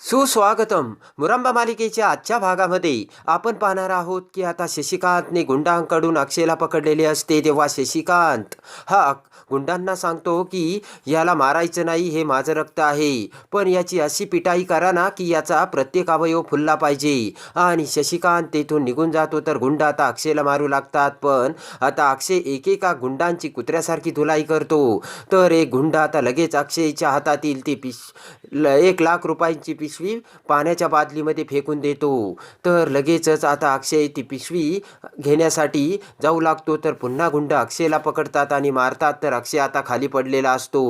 सुस्वागतम. मुरंबा मालिकेच्या आजच्या भागामध्ये आपण पाहणार आहोत की आता शशिकांतने गुंडांकडून अक्षयला पकडलेले असते तेव्हा शशिकांत हा गुंडांना सांगतो की याला मारायचं नाही हे माझं रक्त आहे. पण याची अशी पिटाई करा ना की याचा प्रत्येक अवयव फुलला पाहिजे. आणि शशिकांत तेथून निघून जातो तर गुंड आता अक्षयला मारू लागतात. पण आता अक्षय एकेका गुंडांची कुत्र्यासारखी धुलाई करतो. तर एक गुंड आता लगेच अक्षयच्या हातातील ती पिश एक लाख रुपयांची पिशवी पाण्याच्या बादलीमध्ये फेकून देतो. तर लगेचच आता अक्षय ती पिशवी घेण्यासाठी जाऊ लागतो. तर पुन्हा गुंड अक्षयला पकडतात आणि मारतात. तर अक्षय आता खाली पडलेला असतो.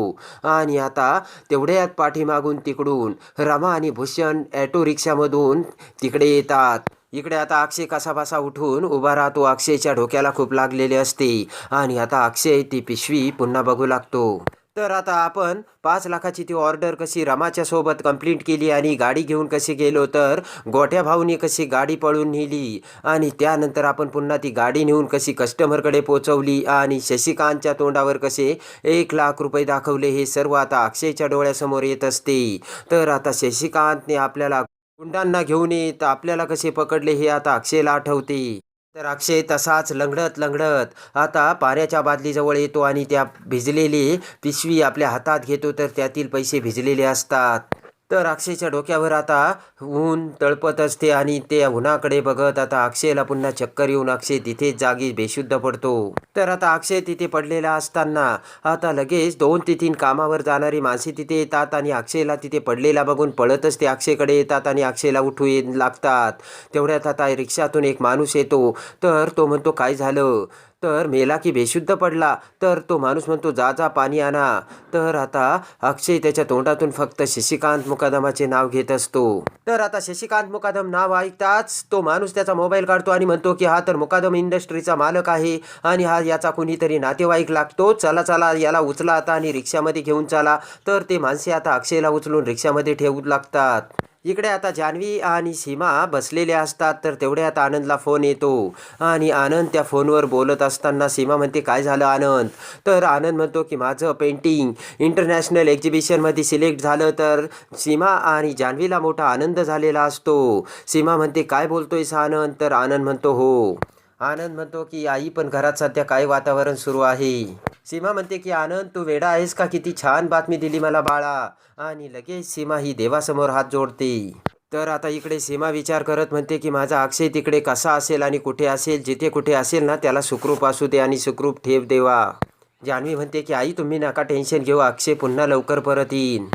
आणि आता तेवढ्यात पाठीमागून तिकडून रमा आणि भूषण ॲटो रिक्षामधून तिकडे येतात. इकडे आता अक्षय कसाबसा उठून उभा राहतो. अक्षयच्या डोक्याला खूप लागलेले असते. आणि आता अक्षय ती पिशवी पुन्हा बघू लागतो. तर आता आपण पाच लाखाची ती ऑर्डर कशी रमाच्या सोबत कंप्लीट केली आणि गाडी घेऊन कशी गेलो तर गोठ्या भाऊनी कशी गाडी पळून नेली आणि त्यानंतर आपण पुन्हा ती गाडी नेऊन कशी कस्टमरकडे पोचवली आणि शशिकांतच्या तोंडावर कसे एक लाख रुपये दाखवले हे सर्व आता अक्षयच्या डोळ्यासमोर येत असते. तर आता शशिकांतने आपल्याला गुंडांना घेऊन येत आपल्याला कसे पकडले हे आता अक्षयला आठवते. तर अक्षय तसाच लंगडत लंगडत. आता पाण्याच्या बादलीजवळ येतो आणि त्या भिजलेली पिशवी आपल्या हातात घेतो तर त्यातील पैसे भिजलेले असतात. तर अक्षयच्या डोक्यावर आता ऊन तळपत असते आणि ते उन्हाकडे बघत आता अक्षयला पुन्हा चक्कर येऊन अक्षय तिथेच जागी बेशुद्ध पडतो. तर आता अक्षय तिथे पडलेला असताना आता लगेच दोन ते तीन कामावर जाणारी माणसे तिथे येतात आणि अक्षयला तिथे पडलेला बघून पळतच ते अक्षयकडे येतात आणि अक्षयला उठू लागतात. तेवढ्यात आता रिक्षातून एक माणूस येतो. तर तो म्हणतो काय झालं? तर मेला की बेशुद्ध पडला तर तो माणूस म्हणतो जा जा पाणी आणा. तर आता अक्षय त्याच्या तोंडातून फक्त शशिकांत मुकादमाचे नाव घेत असतो. तर आता शशिकांत मुकादम नाव ऐकताच तो माणूस त्याचा मोबाईल काढतो आणि म्हणतो की हा तर मुकादम इंडस्ट्रीचा मालक आहे आणि हा याचा कुणीतरी नातेवाईक लागतो. चला चला याला उचला आता आणि रिक्षामध्ये घेऊन चला. तर ते माणसे आता अक्षयला उचलून रिक्षामध्ये ठेवू लागतात. इकडे आता जान्हवी आणि सीमा बसलेल्या असतात तर तेवढ्यात आनंदला फोन येतो. आणि आनंद त्या फोनवर बोलत असताना सीमा म्हणते काय झालं आनंद? तर आनंद म्हणतो की माझं पेंटिंग इंटरनॅशनल एक्झिबिशनमध्ये सिलेक्ट झालं तर सीमा आणि जान्हवीला मोठा आनंद झालेला असतो. सीमा म्हणते काय बोलतोयस आनंद? तर आनंद म्हणतो हो. आनंद म्हणतो की आई पण घरात सध्या काय वातावरण सुरू आहे? सीमा म्हणते की आनंद तू वेडा आहेस का? किती छान बातमी दिली मला बाळा. आणि लगेच सीमा ही देवासमोर हात जोडते. तर आता इकडे सीमा विचार करत म्हणते की माझा अक्षय तिकडे कसा असेल आणि कुठे असेल? जिथे कुठे असेल ना त्याला सुखरूप असू दे आणि सुखरूप ठेव देवा. जान्हवी म्हणते की आई तुम्ही नका टेन्शन घेऊ. अक्षय पुन्हा लवकर परत येईन.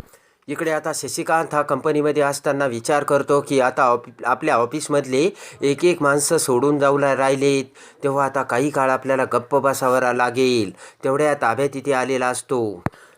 इकडे आता शशिकांत हा कंपनीमध्ये असताना विचार करतो की आता ऑफि आपल्या ऑफिसमधले एक एक माणसं सोडून जाऊ राहिलेत. तेव्हा आता काही काळ आपल्याला गप्प बसावं लागेल. तेवढ्या ताब्यात तिथे आलेला असतो.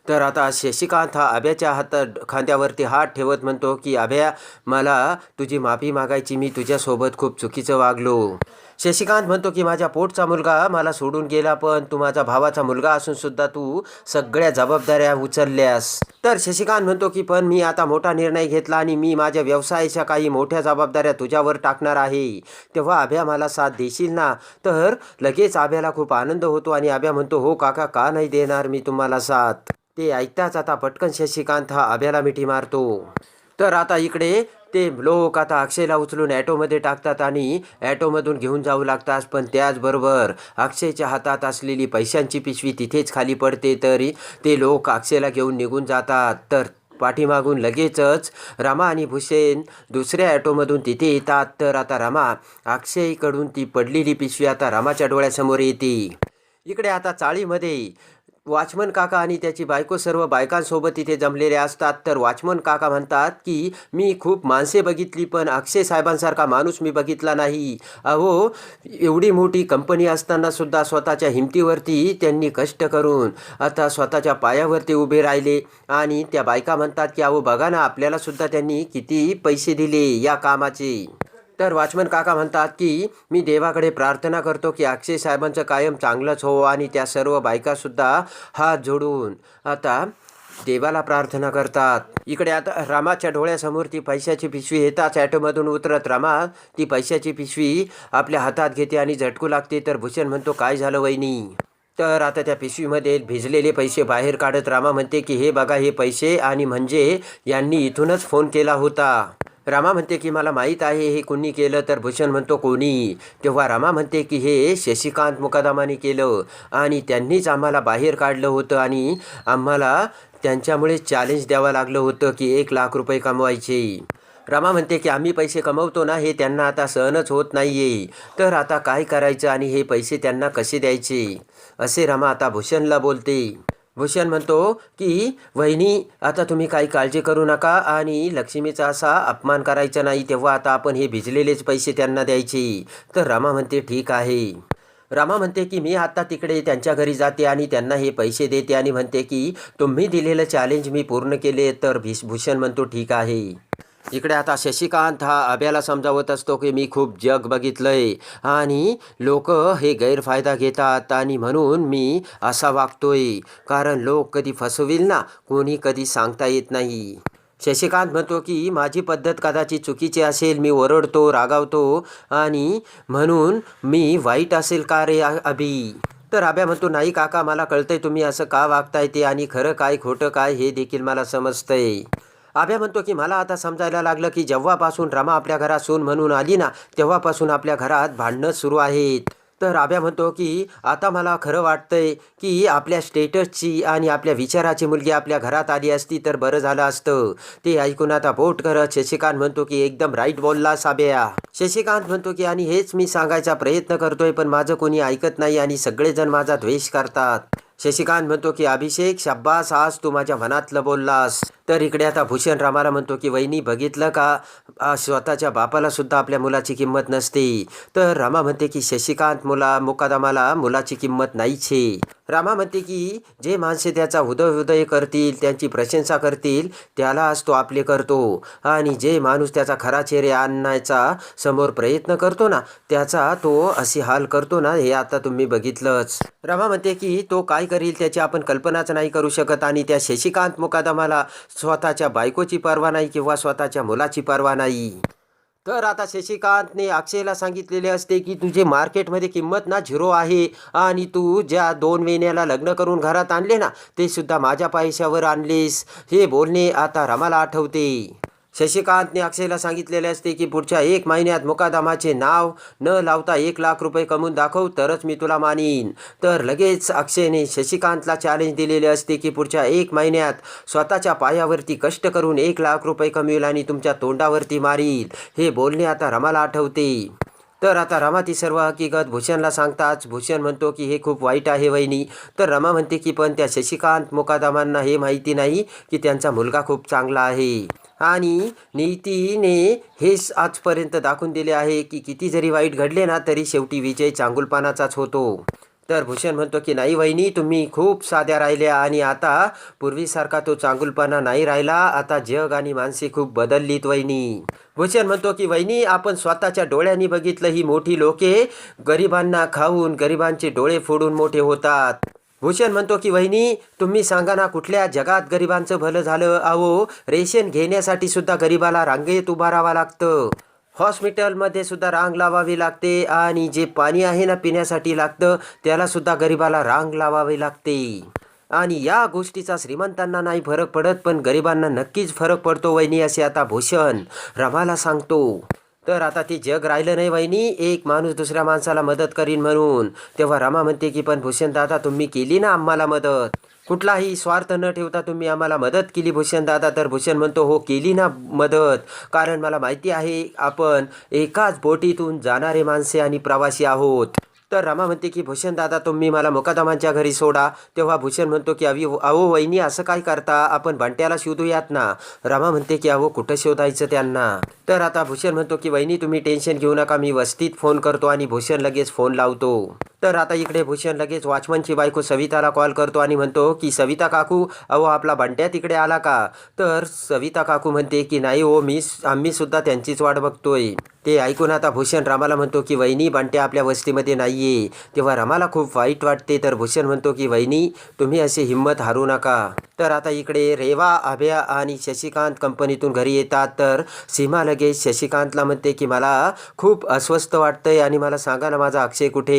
तर आता शशिकांत हा अभ्याच्या हात खांद्यावरती हात ठेवत म्हणतो की अभ्या मला तुझी माफी मागायची मी तुझ्यासोबत खूप चुकीचं वागलो. शशिकांत म्हणतो की माझ्या पोटचा मुलगा मला सोडून गेला पण तू माझा भावाचा मुलगा असून सुद्धा तू सगळ्या जबाबदाऱ्या उचलल्यास. तर शशिकांत म्हणतो की पण मी आता मोठा निर्णय घेतला आणि मी माझ्या व्यवसायाच्या काही मोठ्या जबाबदाऱ्या तुझ्यावर टाकणार आहे. तेव्हा आभ्या मला साथ देशील ना? तर लगेच आभ्याला खूप आनंद होतो आणि आभ्या म्हणतो हो काका का नाही देणार मी तुम्हाला साथ? ते ऐकताच आता पटकन शशिकांत हा अभ्याला मिठी मारतो. तर आता इकडे ते लोक आता अक्षयला उचलून ॲटोमध्ये टाकतात आणि ॲटोमधून घेऊन जाऊ लागतात. पण त्याचबरोबर अक्षयच्या हातात असलेली पैशांची पिशवी तिथेच खाली पडते तरी ते लोक अक्षयला घेऊन निघून जातात. तर पाठीमागून लगेचच रमा आणि भुसेन दुसऱ्या ॲटोमधून तिथे येतात. तर आता रमा अक्षयकडून ती पडलेली पिशवी आता रमाच्या डोळ्यासमोर येते. इकडे आता चाळीमध्ये वॉचमन काका आणि त्याची बायको सर्व बायकांसोबत तिथे जमलेले असतात. तर वॉचमन काका म्हणतात की मी खूप माणसे बघितली पण अक्षय साहेबांसारखा माणूस मी बघितला नाही. अहो एवढी मोठी कंपनी असताना सुद्धा स्वतःच्या हिमतीवरती त्यांनी कष्ट करून आता स्वतःच्या पायावरती उभे राहिले. आणि त्या बायका म्हणतात की अहो बघा ना आपल्याला सुद्धा त्यांनी किती पैसे दिले या कामाचे. तर वॉचमन काका म्हणतात की मी देवाकडे प्रार्थना करतो की अक्षय साहेबांचं कायम चांगलंच हो आणि त्या सर्व बायकासुद्धा हात जोडून आता देवाला प्रार्थना करतात. इकडे आता रामाच्या डोळ्यासमोर ती पैशाची पिशवी येताच ॲटोमधून उतरत रामा ती पैशाची पिशवी आपल्या हातात घेते आणि झटकू लागते. तर भूषण म्हणतो काय झालं वहिनी? तर आता त्या पिशवीमध्ये भिजलेले पैसे बाहेर काढत रामा म्हणते की हे बघा हे पैसे आणि म्हणजे यांनी इथूनच फोन केला होता. रामा म्हणते की मला माहीत आहे हे कोणी केलं तर भूषण म्हणतो कोणी. तेव्हा रामा म्हणते की हे शशिकांत मुकादामाने केलं आणि त्यांनीच आम्हाला बाहेर काढलं होतं आणि आम्हाला त्यांच्यामुळे चॅलेंज द्यावं लागलं होतं की एक लाख रुपये कमवायचे. रामा म्हणते की आम्ही पैसे कमवतो ना हे त्यांना आता सहनच होत नाही आहे तर आता काय करायचं आणि हे पैसे त्यांना कसे द्यायचे? असे रामा आता भूषणला बोलते. भूषण म्हणतो की वहिनी आता तुम्ही काही काळजी करू नका आणि लक्ष्मीचा असा अपमान करायचा नाही तेव्हा आता आपण हे भिजलेलेच पैसे त्यांना द्यायचे. तर रमा म्हणते ठीक आहे. रामा म्हणते की मी आता तिकडे त्यांच्या घरी जाते आणि त्यांना हे पैसे देते आणि म्हणते की तुम्ही दिलेलं चॅलेंज मी पूर्ण केले तर भीष भूषण म्हणतो ठीक आहे. इकडे आता शशिकांत हा अभ्याला समजावत असतो की मी खूप जग बघितलंय. आणि लोक हे गैरफायदा घेतात आणि म्हणून मी असा वागतोय. कारण लोक कधी फसविल ना कोणी कधी सांगता येत नाही. शशिकांत म्हणतो की माझी पद्धत कदाचित चुकीची असेल मी ओरडतो रागावतो आणि म्हणून मी वाईट असेल का रे अभी अभि? तर आब्या म्हणतो नाही काका मला कळतंय तुम्ही असं का वागताय ते आणि खरं काय खोटं काय हे देखील मला समजतंय. आभ्या म्हणतो की मला आता समजायला लागलं की जेव्हापासून रमा आपल्या घरात सून म्हणून आली ना तेव्हापासून आपल्या घरात भांडणं सुरू आहेत. तर आभ्या म्हणतो की आता मला खरं वाटतंय की आपल्या स्टेटसची आणि आपल्या विचाराची मुलगी आपल्या घरात आली असती तर बरं झालं असतं. ते ऐकून आता बोट करत शशिकांत म्हणतो की एकदम राईट बोलला साब्या. शशिकांत म्हणतो की आणि हेच मी सांगायचा प्रयत्न करतोय पण माझं कोणी ऐकत नाही आणि सगळेजण माझा द्वेष करतात. शशिकांत म्हणतो की अभिषेक शब्बास आज तू माझ्या मनातलं बोललास. तर इकडे आता भूषण रामाला म्हणतो की वहिनी बघितलं का? स्वतःच्या बापाला सुद्धा आपल्या मुलाची किंमत नसते. तर रामा म्हणते की शशिकांत मुला मुकादमाला मुलाची किंमत नाहीचे. रामा म्हणते की जे माणसे त्याचा उदय उदय करतील त्यांची प्रशंसा करतील त्यालाच तो आपले करतो. आणि जे माणूस त्याचा खरा चेहरे आणण्याचा समोर प्रयत्न करतो ना त्याचा तो अशी हाल करतो ना हे आता तुम्ही बघितलंच. रमा म्हणते की तो काय करील त्याची आपण कल्पनाच नाही करू शकत. आणि त्या शशिकांत मुकादमाला स्वतःच्या बायकोची पर्वा नाही किंवा स्वतःच्या मुलाची पर्वा नाही. तर आता शशिकांतने अक्षयला सांगितलेले असते की तुझे मार्केटमध्ये किंमत ना झिरो आहे आणि तू ज्या दोन महिन्याला लग्न करून घरात आणले ना ते सुद्धा माझ्या पैशावर आणलेस. हे बोलणे आता रमाला आठवते. शशिकांतने अक्षयला सांगितलेले असते की पुढच्या एक महिन्यात मुकादमाचे नाव न लावता एक लाख रुपये कमवून दाखव तरच मी तुला मानीन. तर लगेच अक्षयने शशिकांतला चॅलेंज दिलेले असते की पुढच्या एक महिन्यात स्वतःच्या पायावरती कष्ट करून एक लाख रुपये कमवेल आणि तुमच्या तोंडावरती मारील. हे बोलणे आता रमाला आठवते. तर आता रमा ती सर्व हकीकत भूषणला सांगताच भूषण म्हणतो की हे खूप वाईट आहे वहिनी. तर रमा म्हणते की पण त्या शशिकांत मुकादमांना हे माहिती नाही की त्यांचा मुलगा खूप चांगला आहे. आणि नीतीने हेच आजपर्यंत दाखवून दिले आहे की किती जरी वाईट घडले ना तरी शेवटी विजय चांगुलपानाचाच होतो. तर भूषण म्हणतो की नाही वहिनी तुम्ही खूप साध्या राहिल्या आणि आता पूर्वीसारखा तो चांगुलपणा नाही राहिला. आता जग आणि माणसे खूप बदललीत वहिनी. भूषण म्हणतो की वहिनी आपण स्वतःच्या डोळ्यांनी बघितलं ही मोठी लोके. गरिबांना खाऊन गरिबांचे डोळे फोडून मोठे होतात. भूषण म्हणतो की वहिनी तुम्ही सांगा ना कुठल्या जगात गरिबांचं भलं झालं? अहो रेशन घेण्यासाठी सुद्धा गरिबाला रांगेत उभा राहावं लागतं. हॉस्पिटलमध्ये सुद्धा रांग लावावी लागते आणि जे पाणी आहे ना पिण्यासाठी लागतं त्याला सुद्धा गरिबाला रांग लावावी लागते. आणि या गोष्टीचा श्रीमंतांना नाही फरक पडत पण गरिबांना नक्कीच फरक पडतो वहिनी असे आता भूषण रमाला सांगतो. तर आता ते जग राहिलं नाही वहिनी. एक माणूस दुसऱ्या माणसाला मदत करीन म्हणून. तेव्हा रमा म्हणते की पण भूषण दादा तुम्ही केली ना आम्हाला मदत? कुठलाही स्वार्थ न ठेवता तुम्ही आम्हाला मदत केली भूषण दादा तर भूषण म्हणतो हो केली ना मदत. कारण मला माहिती आहे आपण एकाच बोटीतून जाणारे माणसे आणि प्रवासी आहोत. तर रमा म्हणते की भूषण दादा तुम्ही मला मुकादमांच्या घरी सोडा. तेव्हा भूषण म्हणतो की अवी अहो वहिनी असं काय करता? आपण बंट्याला शोधूयात ना. रमा म्हणते की अहो कुठं शोधायचं त्यांना? तर आता भूषण म्हणतो की वहिनी तुम्ही टेन्शन घेऊ नका. मी वस्तीत फोन करतो आणि भूषण लगेच फोन लावतो. तर आता इकडे भूषण लगेच वॉचमनची बायको सविताला कॉल करतो आणि म्हणतो की सविता काकू अहो आपला बंट्या तिकडे आला का? तर सविता काकू म्हणते की नाही हो मी आम्ही सुद्धा त्यांचीच वाट बघतोय. ते ऐकून आता भूषण रामाला म्हणतो की वहिनी बंट्या आपल्या वस्तीमध्ये नाही आहे तेव्हा रामाला खूप वाईट वाटते तर भूषण म्हणतो की वहिनी तुम्ही अशी हिंमत हारू नका. तर आता इकडे रेवा अभया आणि शशिकांत कंपनीतून घरी येतात. तर सीमा लगेच शशिकांतला म्हणते की मला खूप अस्वस्थ वाटतंय आणि मला सांगा ना माझा अक्षय कुठे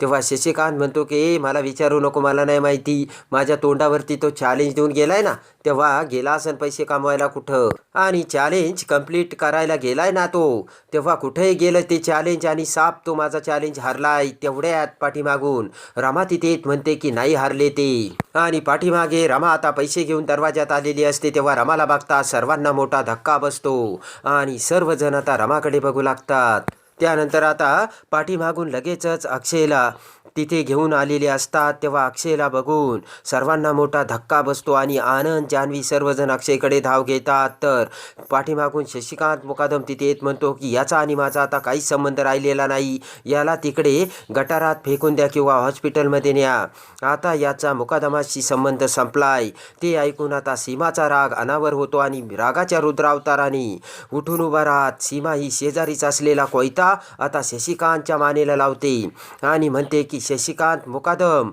तेव्हा शशिकांत म्हणतो की मला विचारू नको मला नाही माहिती. माझ्या तोंडावरती तो चॅलेंज देऊन गेलाय ना तेव्हा गेला असन पैसे कमवायला कुठं? आणि चॅलेंज कंप्लीट करायला गेलाय ना तो. तेव्हा कुठेही गेलं ते चॅलेंज आणि साप तो माझा चॅलेंज हारलाय तेवढ्यात पाठीमागून. रमा तिथे म्हणते की नाही हारले ते. आणि पाठीमागे रमा आता पैसे घेऊन दरवाजात आलेली असते तेव्हा रमाला बघता सर्वांना मोठा धक्का बसतो. आणि सर्वजण आता रमाकडे बघू लागतात. त्यानंतर आता पाठीमागून लगेचच अक्षयला तिथे घेऊन आलेले असतात. तेव्हा अक्षयला बघून सर्वांना मोठा धक्का बसतो आणि आनंद जान्हवी सर्वजण अक्षयकडे धाव घेतात. तर पाठीमागून शशिकांत मुकादम तिथे येत म्हणतो की याचा आणि माझा आता काहीच संबंध राहिलेला नाही. याला तिकडे गटारात फेकून द्या किंवा हॉस्पिटलमध्ये न्या. आता याचा मुकादमाशी संबंध संपलाय. ते ऐकून आता सीमाचा राग अनावर होतो आणि रागाच्या रुद्रावताराने उठून उभा राहत सीमा ही शेजारीच असलेला कोयता आता शशिकांतच्या मानेला लावते. आणि म्हणते की शशिकांत मुकादम.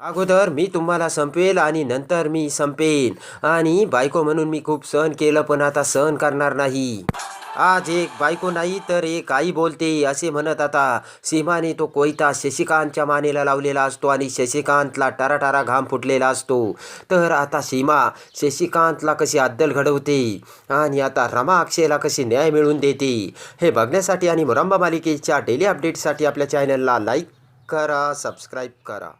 अगोदर मी तुम्हाला संपेल आणि नंतर मी संपेन. आणि बायको म्हणून मी खूप सहन केलं पण आता सहन करणार नाही. आज एक बायको नाही तर एक आई बोलते असे म्हणत आता. सीमाने तो कोयता शशिकांतच्या मानेला लावलेला असतो आणि शशिकांतला टराटारा घाम फुटलेला असतो. तर आता सीमा शशिकांतला कशी अद्दल घडवते आणि आता रमा अक्षयला कशी न्याय मिळवून देते हे बघण्यासाठी आणि मुरंबा मालिकेच्या डेली अपडेटसाठी आपल्या चॅनलला लाईक करा सबस्क्राईब करा.